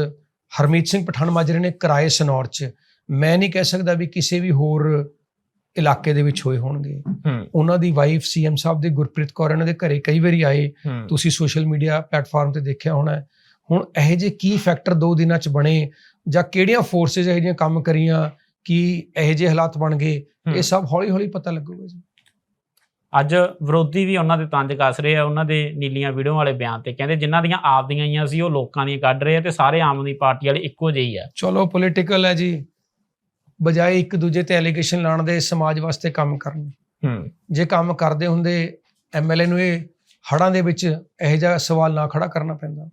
ਹਰਮੀਤ ਸਿੰਘ ਪਠਾਨ ਮਾਜਰੇ ਨੇ ਕਰਾਏ ਸਨੌਰ ਚ ਮੈਂ ਨਹੀਂ ਕਹਿ ਸਕਦਾ ਵੀ ਕਿਸੇ ਵੀ ਹੋਰ ਇਲਾਕੇ ਦੇ ਵਿੱਚ ਹੋਏ ਹੋਣਗੇ। ਉਹਨਾਂ ਦੀ ਵਾਈਫ ਸੀਐਮ ਸਾਹਿਬ ਦੇ ਗੁਰਪ੍ਰੀਤ ਕੌਰ ਇਹਨਾਂ ਦੇ ਘਰੇ ਕਈ ਵਾਰੀ ਆਏ। ਤੁਸੀਂ ਸੋਸ਼ਲ ਮੀਡੀਆ ਪਲੇਟਫਾਰਮ ਤੇ ਦੇਖਿਆ ਹੋਣਾ। ਹੁਣ ਇਹੋ ਜਿਹੇ ਕੀ ਫੈਕਟਰ ਦੋ ਦਿਨਾਂ ਚ ਬਣੇ ਜਾਂ ਕਿਹੜੀਆਂ ਫੋਰਸਸ ਇਹੋ ਜਿਹੀਆਂ ਕੰਮ ਕਰੀਆਂ ਕਿ ਇਹੋ ਜਿਹੇ ਹਾਲਾਤ ਬਣ ਗਏ। ਇਹ ਸਭ ਹੌਲੀ ਹੌਲੀ ਪਤਾ ਲੱਗੂਗਾ ਜੀ। ਅੱਜ ਵਿਰੋਧੀ ਵੀ ਉਹਨਾਂ ਦੇ ਤੰਜ ਕੱਸ ਰਹੇ ਆ। ਉਹਨਾਂ ਦੇ ਨੀਲੀਆਂ ਵੀਡੀਓ ਵਾਲੇ ਬਿਆਨ ਤੇ ਕਹਿੰਦੇ ਜਿਨ੍ਹਾਂ ਦੀਆਂ ਆਪਦੀਆਂ ਆਈਆਂ ਸੀ ਉਹ ਲੋਕਾਂ ਦੀਆਂ ਕੱਢ ਰਹੇ ਆ ਤੇ ਸਾਰੇ ਆਮ ਆਦਮੀ ਪਾਰਟੀ ਵਾਲੇ ਇੱਕੋ ਜਿਹੇ ਆ। ਚਲੋ ਪੋਲੀਟੀਕਲ ਹੈ ਜੀ। ਬਜਾਏ ਇੱਕ ਦੂਜੇ ਤੇ ਐਲੀਗੇਸ਼ਨ ਲਾਉਣ ਦੇ ਸਮਾਜ ਵਾਸਤੇ ਕੰਮ ਕਰਨ। ਹੂੰ। ਜੇ ਕੰਮ ਕਰਦੇ ਹੁੰਦੇ ਐਮਐਲਏ ਨੂੰ ਇਹ ਹੜਾਂ ਦੇ ਵਿੱਚ ਇਹੋ ਜਿਹਾ ਸਵਾਲ ਨਾ ਖੜਾ ਕਰਨਾ ਪੈਂਦਾ।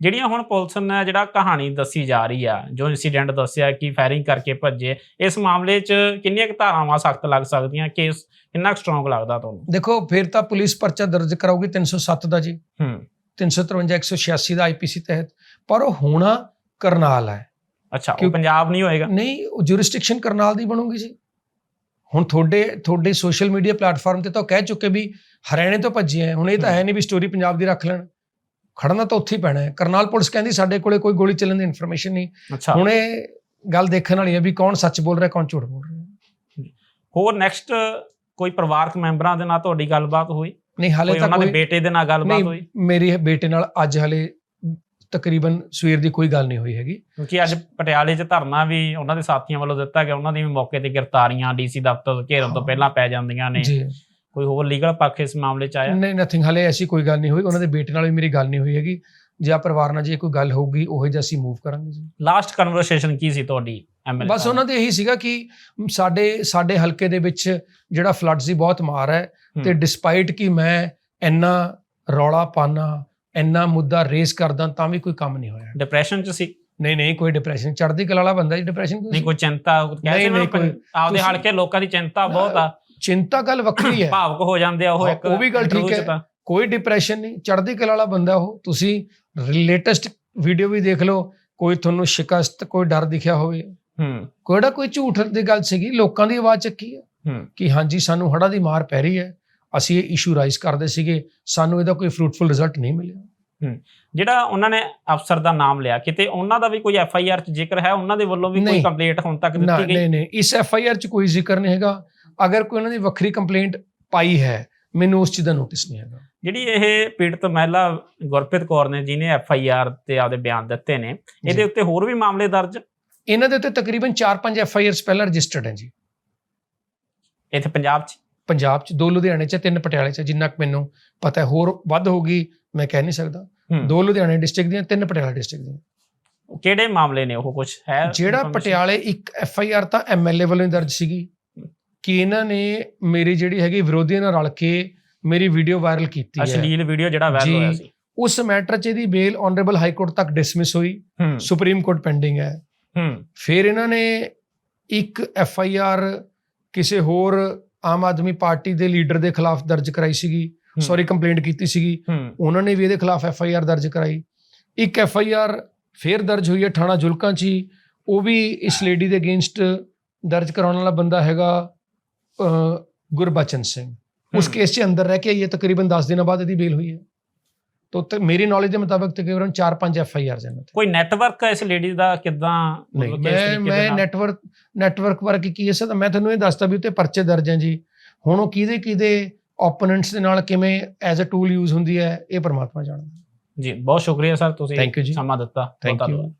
ਜਿਹੜੀਆਂ ਹੁਣ ਪੁਲਿਸ ਨੇ ਜਿਹੜਾ ਕਹਾਣੀ ਦੱਸੀ ਜਾ ਰਹੀ ਆ ਜੋ ਇਨਸੀਡੈਂਟ ਦੱਸਿਆ ਕਿ ਫਾਇਰਿੰਗ ਕਰਕੇ ਭੱਜੇ ਇਸ ਮਾਮਲੇ 'ਚ ਕਿੰਨੀਆਂ ਧਾਰਾਵਾਂ ਸਖਤ ਲੱਗ ਸਕਦੀਆਂ? ਕੇਸ ਕਿੰਨਾ ਸਟਰੋਂਗ ਲੱਗਦਾ ਤੁਹਾਨੂੰ? ਦੇਖੋ ਫਿਰ ਤਾਂ ਪੁਲਿਸ ਪਰਚਾ ਦਰਜ ਕਰਾਊਗੀ 307 ਦਾ ਜੀ। ਹੂੰ। 353 186 ਦਾ ਆਈਪੀਸੀ ਤਹਿਤ। ਪਰ ਉਹ ਹੋਣਾ ਕਰਨਾਲ ਹੈ। ਅੱਛਾ ਉਹ ਪੰਜਾਬ ਨਹੀਂ ਹੋਏਗਾ? ਨਹੀਂ ਉਹ ਜੁਰਿਸਡਿਕਸ਼ਨ ਕਰਨਾਲ ਦੀ ਬਣੂਗੀ ਜੀ। ਹੁਣ ਤੁਹਾਡੇ ਤੁਹਾਡੇ ਸੋਸ਼ਲ ਮੀਡੀਆ ਪਲੇਟਫਾਰਮ ਤੇ ਤਾਂ ਕਹਿ ਚੁੱਕੇ ਵੀ ਹਰਿਆਣੇ ਤੋਂ ਭੱਜੇ ਆ। ਹੁਣ ਇਹ ਤਾਂ ਹੈ ਨਹੀਂ ਵੀ ਸਟੋਰੀ ਪੰਜਾਬ ਦੀ ਰੱਖ ਲੈਣ। ਖੜਨਾ ਤਾਂ ਉੱਥੇ ਹੀ ਪੈਣਾ ਹੈ। ਕਰਨਾਲ ਪੁਲਿਸ ਕਹਿੰਦੀ ਸਾਡੇ ਕੋਲੇ ਕੋਈ ਗੋਲੀ ਚੱਲਣ ਦੀ ਇਨਫੋਰਮੇਸ਼ਨ ਨਹੀਂ। ਹੁਣ ਇਹ ਗੱਲ ਦੇਖਣ ਵਾਲੀ ਹੈ ਵੀ ਕੌਣ ਸੱਚ ਬੋਲ ਰਿਹਾ ਕੌਣ ਝੂਠ ਬੋਲ ਰਿਹਾ। ਹੋਰ ਨੈਕਸਟ ਕੋਈ ਪਰਿਵਾਰਕ ਮੈਂਬਰਾਂ ਦੇ ਨਾਲ ਤੁਹਾਡੀ ਗੱਲਬਾਤ ਹੋਈ? ਨਹੀਂ ਹਾਲੇ ਤੱਕ ਉਹਨਾਂ ਦੇ ਬੇਟੇ ਦੇ ਨਾਲ ਗੱਲਬਾਤ ਹੋਈ? ਮੇਰੀ ਬੇਟੇ ਨਾਲ ਅੱਜ ਹਲੇ ਤਕਰੀਬਨ ਸਵੇਰ ਦੀ ਕੋਈ ਗੱਲ ਨਹੀਂ ਹੋਈ ਹੈਗੀ। ਕਿਉਂਕਿ ਅੱਜ ਪਟਿਆਲੇ 'ਚ ਧਰਨਾ ਵੀ ਉਹਨਾਂ ਦੇ ਸਾਥੀਆਂ ਵੱਲੋਂ ਦਿੱਤਾ ਗਿਆ। ਉਹਨਾਂ ਦੀ ਵੀ ਮੌਕੇ ਤੇ ਗ੍ਰਿਫਤਾਰੀਆਂ ਡੀਸੀ ਦਫ਼ਤਰ ਘੇਰਨ ਤੋਂ ਹਾਂ। ਪਹਿਲਾਂ ਪੈ ਜਾਂਦੀਆਂ ਨੇ। ਜੀ। ਕੋਈ ਹੋਰ ਲੀਗਲ ਪੱਖ ਇਸ ਮਾਮਲੇ 'ਚ ਆਇਆ? ਨਹੀਂ ਨਥਿੰਗ ਹਲੇ ਐਸੀ ਕੋਈ ਗੱਲ ਨਹੀਂ ਹੋਈ। ਉਹਨਾਂ ਦੇ ਬੇਟੇ ਨਾਲ ਵੀ ਮੇਰੀ ਗੱਲ ਨਹੀਂ ਹੋਈ ਹੈਗੀ। ਜਾਂ ਪਰਿਵਾਰ ਨਾਲ ਜੇ ਕੋਈ ਗੱਲ ਹੋਊਗੀ ਉਹ ਜਿਹਾ ਅਸੀਂ ਮੂਵ ਕਰਾਂਗੇ ਜੀ। ਲਾਸਟ ਕਨਵਰਸੇਸ਼ਨ ਕੀ ਸੀ ਤੁਹਾਡੀ ਐਮਐਲਏ ਬਸ ਉਹਨਾਂ ਦੇ ਇਹੀ ਸੀਗਾ ਕਿ ਸਾਡੇ ਸਾਡੇ ਹਲਕੇ ਦੇ ਵਿੱਚ ਜਿਹੜਾ ਫਲੱਡ ਦੀ ਬਹੁਤ ਮਾਰ ਹੈ ਤੇ ਡਿਸਪਾਈਟ ਕਿ ਮੈਂ ਇੰਨਾ ਰੌਲਾ ਪਾਣਾ ਇੰਨਾ ਮੁੱਦਾ ਰੇਸ ਕਰਦਾ ਤਾਂ ਵੀ ਕੋਈ ਕੰਮ ਨਹੀਂ ਹੋਇਆ। ਡਿਪਰੈਸ਼ਨ 'ਚ ਸੀ? ਨਹੀਂ ਨਹੀਂ ਕੋਈ ਡਿਪਰੈਸ਼ਨ ਚੜ੍ਹਦੀ ਕਲਾ ਵਾਲਾ ਬੰਦਾ ਜੀ ਡਿਪਰੈਸ਼ਨ ਨਹੀਂ ਕੋਈ ਚਿੰਤਾ ਕਹਿੰਦੇ ਨਾ ਆਪਦੇ ਹਲਕੇ ਲੋਕਾਂ ਦੀ ਚਿੰਤਾ ਬਹੁਤ ਆ। ਚਿੰਤਾ ਗੱਲ ਵੱਖਰੀ ਹੈ। ਭਾਵਕ ਹੋ ਜਾਂਦੇ ਆ ਉਹ ਇੱਕ ਉਹ ਵੀ ਗੱਲ ਠੀਕ ਹੈ। ਕੋਈ ਡਿਪਰੈਸ਼ਨ ਨਹੀਂ ਚੜ੍ਹਦੀ ਕਲਾ ਵਾਲਾ ਬੰਦਾ ਉਹ। ਤੁਸੀਂ ਲੇਟੈਸਟ ਵੀਡੀਓ ਵੀ ਦੇਖ ਲਓ ਕੋਈ ਤੁਹਾਨੂੰ ਸ਼ਿਕਸਤ ਕੋਈ ਡਰ ਦਿਖਿਆ ਹੋਵੇ। ਹੂੰ। ਕੋੜਾ ਕੋਈ ਝੂਠ ਦੀ ਗੱਲ ਸੀਗੀ ਲੋਕਾਂ ਦੀ ਆਵਾਜ਼ ਚੱਕੀ ਹੈ। ਕਿ ਹਾਂਜੀ ਸਾਨੂੰ ਹੜ੍ਹਾਂ ਦੀ ਮਾਰ ਪੈ ਰਹੀ ਹੈ। ਅਸੀਂ ਇਹ ਇਸ਼ੂ ਰਾਈਜ਼ ਕਰਦੇ ਸੀਗੇ ਸਾਨੂੰ ਇਹਦਾ ਕੋਈ ਫਰੂਟਫੁਲ ਰਿਜ਼ਲਟ ਨਹੀਂ ਮਿਲਿਆ। ਜਿਹੜਾ ਉਹਨਾਂ ਨੇ ਅਫਸਰ ਦਾ ਨਾਮ ਲਿਆ ਕਿਤੇ ਉਹਨਾਂ ਦਾ ਵੀ ਕੋਈ ਐਫ ਆਈ ਆਰ 'ਚ ਜ਼ਿਕਰ ਹੈ? ਉਹਨਾਂ ਦੇ ਵੱਲੋਂ ਵੀ ਕੋਈ। ਕੰਪਲੇਂਟ ਹੁਣ ਤੱਕ ਦਿੱਤੀ ਗਈ? ਨਹੀਂ ਨਹੀਂ। ਇਸ ਐਫ ਆਈ ਆਰ ਚ ਕੋਈ ਜ਼ਿਕਰ ਨਹੀਂ ਹੈਗਾ। ਅਗਰ ਕੋਈ ਉਹਨਾਂ ਦੀ ਵੱਖਰੀ ਕੰਪਲੇਂਟ ਪਾਈ ਹੈ ਮੈਨੂੰ ਉਸ ਚੀਜ਼ ਦਾ ਨੋਟਿਸ ਨਹੀਂ ਹੈਗਾ। ਜਿਹੜੀ ਇਹ ਪੀੜਤ ਮਹਿਲਾ ਗੁਰਪ੍ਰੀਤ ਕੌਰ ਨੇ ਜਿਹਨੇ ਐਫ ਆਈ ਆਰ ਤੇ ਆਪਦੇ ਬਿਆਨ ਦਿੱਤੇ ਨੇ ਇਹਦੇ। ਉੱਤੇ ਹੋਰ ਵੀ ਮਾਮਲੇ ਦਰਜ? ਇਹਨਾਂ ਦੇ ਉੱਤੇ ਤਕਰੀਬਨ 4-5 ਐਫ ਆਈ ਆਰਸ ਪਹਿਲਾਂ ਰਜਿਸਟਰਡ ਹੈ ਜੀ। ਇੱਥੇ ਪੰਜਾਬ 'ਚ? ਪੰਜਾਬ ਚ ਦੋ ਲੁਧਿਆਣੇ ਚ ਤਿੰਨ ਪਟਿਆਲੇ ਚ ਜਿੰਨਾ ਕੁ ਮੈਨੂੰ ਪਤਾ ਹੈ ਹੋਰ ਵੱਧ ਹੋਗੀ ਮੈਂ ਕਹਿ ਨਹੀਂ ਸਕਦਾ। ਹੂੰ। ਦੋ ਲੁਧਿਆਣੇ ਡਿਸਟ੍ਰਿਕਟ ਦੀਆਂ ਤਿੰਨ ਪਟਿਆਲਾ ਡਿਸਟ੍ਰਿਕਟ ਦੀਆਂ। ਕਿਹੜੇ ਮਾਮਲੇ ਨੇ ਉਹ ਕੁਝ ਹੈ ਜਿਹੜਾ? ਪਟਿਆਲੇ ਇੱਕ ਐਫ ਆਈ ਆਰ ਤਾਂ ਐਮਐਲਏ ਵੱਲੋਂ ਹੀ ਦਰਜ ਸੀਗੀ ਕਿ ਇਹਨਾਂ ਨੇ ਮੇਰੀ ਜਿਹੜੀ ਹੈਗੀ ਵਿਰੋਧੀਆਂ ਨਾਲ ਰਲ ਕੇ ਮੇਰੀ ਵੀਡੀਓ ਵਾਇਰਲ ਕੀਤੀ ਹੈ। ਅਸ਼ਲੀਲ ਵੀਡੀਓ ਜਿਹੜਾ ਵਾਇਰਲ। ਹੋਇਆ ਸੀ। ਉਸ ਮੈਟਰ 'ਚ ਇਹਦੀ ਬੇਲ ਆਨਰੇਬਲ ਹਾਈ ਕੋਰਟ ਤੱਕ ਡਿਸਮਿਸ ਹੋਈ ਹੂੰ। ਸੁਪਰੀਮ ਕੋਰਟ ਪੈਂਡਿੰਗ ਹੈ। ਹੂੰ। ਫਿਰ ਇਹਨਾਂ ਨੇ ਇੱਕ ਐਫ ਆਈ ਆਰ ਕਿਸੇ ਹੋਰ ਆਮ ਆਦਮੀ ਪਾਰਟੀ ਦੇ ਲੀਡਰ ਦੇ ਖਿਲਾਫ ਦਰਜ ਕਰਾਈ ਸੀਗੀ। ਸੌਰੀ ਕੰਪਲੇਂਟ ਕੀਤੀ ਸੀਗੀ। ਉਹਨਾਂ ਨੇ ਵੀ ਇਹਦੇ ਖਿਲਾਫ ਐਫ ਆਈ ਆਰ ਦਰਜ ਕਰਾਈ। ਇੱਕ ਐਫ ਆਈ ਆਰ ਫੇਰ ਦਰਜ ਹੋਈ ਹੈ ਥਾਣਾ ਜੁਲਕਾਂ 'ਚ ਉਹ ਵੀ ਇਸ ਲੇਡੀ ਦੇ ਅਗੇਂਸਟ ਦਰਜ ਕਰਾਉਣ ਵਾਲਾ ਬੰਦਾ ਹੈਗਾ ਗੁਰਬਚਨ ਸਿੰਘ। ਉਸ। ਕੇਸ 'ਚ ਅੰਦਰ ਰਹਿ ਕੇ ਆਈ ਹੈ ਤਕਰੀਬਨ 10 ਦਿਨਾਂ ਬਾਅਦ ਇਹਦੀ ਬੇਲ ਹੋਈ ਹੈ। ਤੋਂ ਤੇ ਮੇਰੀ ਨੌਲੇਜ ਦੇ ਮੁਤਾਬਕ ਤਕਰੀਬਨ 4-5 ਐਫ ਆਈ ਆਰਸ ਹਨ ਕੋਈ ਨੈਟਵਰਕ ਹੈ ਇਸ ਲੇਡੀ ਦਾ ਕਿਦਾਂ ਨਹੀਂ ਮੈਂ ਮੈਂ ਨੈਟਵਰਕ ਨੈਟਵਰਕ ਬਾਰੇ ਕੀ ਹੈ ਸਰ ਮੈਂ ਤੁਹਾਨੂੰ ਇਹ ਦੱਸਦਾ ਵੀ ਉੱਤੇ ਪਰਚੇ ਦਰਜ ਹੈ ਜੀ। ਹੁਣ ਉਹ ਕਿਹਦੇ ਕਿਹਦੇ ਓਪੋਨੈਂਟਸ ਦੇ ਨਾਲ ਕਿਵੇਂ ਐਜ਼ ਅ ਟੂਲ ਯੂਜ਼ ਹੁੰਦੀ ਹੈ ਇਹ ਪਰਮਾਤਮਾ ਜਾਣਦਾ। ਜੀ ਬਹੁਤ ਸ਼ੁਕਰੀਆ ਸਰ ਤੁਸੀਂ ਸਮਾਂ ਦਿੱਤਾ। ਬਹੁਤ ਧੰਨਵਾਦ।